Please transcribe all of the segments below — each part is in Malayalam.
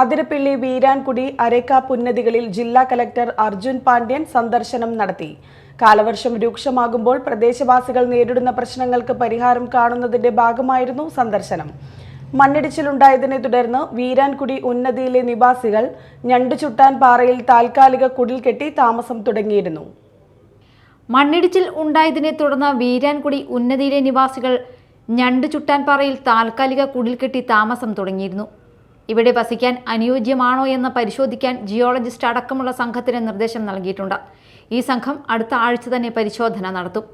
അതിരപ്പിള്ളി വീരാൻകുടി അരേക്ക പുന്നതികളിൽ ജില്ലാ കലക്ടർ അർജുൻ പാണ്ഡ്യൻ സന്ദർശനം നടത്തി. കാലവർഷം രൂക്ഷമാകുമ്പോൾ പ്രദേശവാസികൾ നേരിടുന്ന പ്രശ്നങ്ങൾക്ക് പരിഹാരം കാണുന്നതിന്റെ ഭാഗമായിരുന്നു സന്ദർശനം. മണ്ണിടിച്ചിലുണ്ടായതിനെ തുടർന്ന് വീരാൻകുടി ഉന്നതിയിലെ നിവാസികൾ ഞണ്ടുചുട്ടാൻ പാറയിൽ താൽക്കാലിക കുടിൽ കെട്ടി താമസം തുടങ്ങിയിരുന്നു. മണ്ണിടിച്ചിൽ ഉണ്ടായതിനെ തുടർന്ന് വീരാൻകുടി ഉന്നതിയിലെ നിവാസികൾ ഞണ്ട് ചുട്ടാൻപാറയിൽ താൽക്കാലിക കുടിൽ കെട്ടി താമസം തുടങ്ങിയിരുന്നു. ഇവിടെ വസിക്കാൻ അനുയോജ്യമാണോ എന്ന് പരിശോധിക്കാൻ ജിയോളജിസ്റ്റ് അടക്കമുള്ള സംഘത്തിന് നിർദ്ദേശം നൽകിയിട്ടുണ്ട്. ഈ സംഘം അടുത്ത ആഴ്ച തന്നെ പരിശോധന നടത്തും.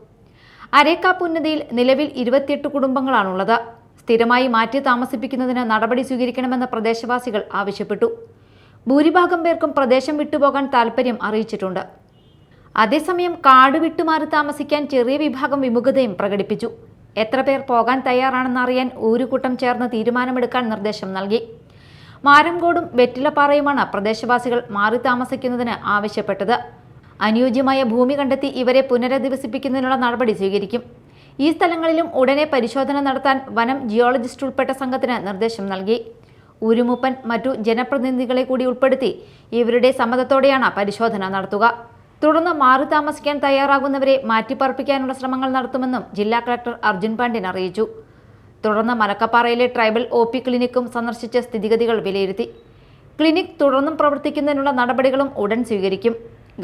അരേക്കാപ്പ് ഉന്നതിയിൽ നിലവിൽ ഇരുപത്തിയെട്ട് കുടുംബങ്ങളാണുള്ളത്. സ്ഥിരമായി മാറ്റി താമസിപ്പിക്കുന്നതിന് നടപടി സ്വീകരിക്കണമെന്ന് പ്രദേശവാസികൾ ആവശ്യപ്പെട്ടു. ഭൂരിഭാഗം പേർക്കും പ്രദേശം വിട്ടുപോകാൻ താൽപ്പര്യം അറിയിച്ചിട്ടുണ്ട്. അതേസമയം കാട് വിട്ടുമാറി താമസിക്കാൻ ചെറിയ വിഭാഗം വിമുഖതയും പ്രകടിപ്പിച്ചു. എത്ര പേർ പോകാൻ തയ്യാറാണെന്ന് അറിയാൻ ഊരുകൂട്ടം ചേർന്ന് തീരുമാനമെടുക്കാൻ നിർദ്ദേശം നൽകി. മാരംകോടും വെറ്റിലപ്പാറയുമാണ് പ്രദേശവാസികൾ മാറി താമസിക്കുന്നതിന് ആവശ്യപ്പെട്ടത്. അനുയോജ്യമായ ഭൂമി കണ്ടെത്തി ഇവരെ പുനരധിവസിപ്പിക്കുന്നതിനുള്ള നടപടി സ്വീകരിക്കും. ഈ സ്ഥലങ്ങളിലും ഉടനെ പരിശോധന നടത്താൻ വനം ജിയോളജിസ്റ്റ് ഉൾപ്പെട്ട സംഘത്തിന് നിർദ്ദേശം നൽകി. ഉരുമുപ്പൻ മറ്റു ജനപ്രതിനിധികളെ കൂടി ഉൾപ്പെടുത്തി ഇവരുടെ സമ്മതത്തോടെയാണ് പരിശോധന നടത്തുക. തുടർന്ന് മാറി താമസിക്കാൻ തയ്യാറാകുന്നവരെ മാറ്റിപ്പാർപ്പിക്കാനുള്ള ശ്രമങ്ങൾ നടത്തുമെന്നും ജില്ലാ കളക്ടർ അർജുൻ പാണ്ഡ്യൻ അറിയിച്ചു. തുടർന്ന് മലക്കപ്പാറയിലെ ട്രൈബൽ ഒ പി ക്ലിനിക്കും സന്ദർശിച്ച് സ്ഥിതിഗതികൾ വിലയിരുത്തി. ക്ലിനിക് തുടർന്നും പ്രവർത്തിക്കുന്നതിനുള്ള നടപടികളും ഉടൻ സ്വീകരിക്കും.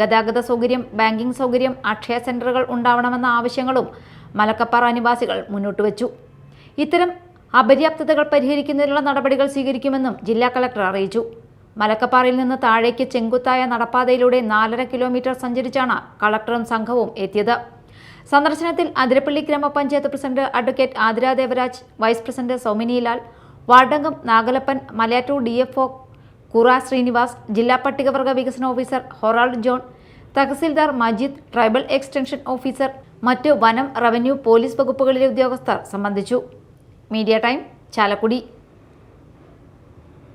ഗതാഗത സൗകര്യം ബാങ്കിംഗ് സൗകര്യം അക്ഷയ സെന്ററുകൾ ഉണ്ടാവണമെന്ന ആവശ്യങ്ങളും മലക്കപ്പാറ നിവാസികൾ മുന്നോട്ട് വച്ചു. ഇത്തരം അപര്യാപ്തതകൾ പരിഹരിക്കുന്നതിനുള്ള നടപടികൾ സ്വീകരിക്കുമെന്നും ജില്ലാ കളക്ടർ അറിയിച്ചു. മലക്കപ്പാറയിൽ നിന്ന് താഴേക്ക് ചെങ്കുത്തായ നടപ്പാതയിലൂടെ നാലര കിലോമീറ്റർ സഞ്ചരിച്ചാണ് കളക്ടറും സംഘവും എത്തിയത്. സന്ദർശനത്തിൽ അതിരപ്പള്ളി ഗ്രാമപഞ്ചായത്ത് president advocate Athira Devaraj vice president Sauminilal വാർഡംഗം Nagalappan Malayattoor D F O കുറ ശ്രീനിവാസ് ജില്ലാ പട്ടികവർഗ വികസന officer Harold John tahsildar Majeed tribal extension officer മറ്റ് വനം റവന്യൂ പോലീസ് വകുപ്പുകളിലെ ഉദ്യോഗസ്ഥർ സംബന്ധിച്ചു. Media time Chalakudy.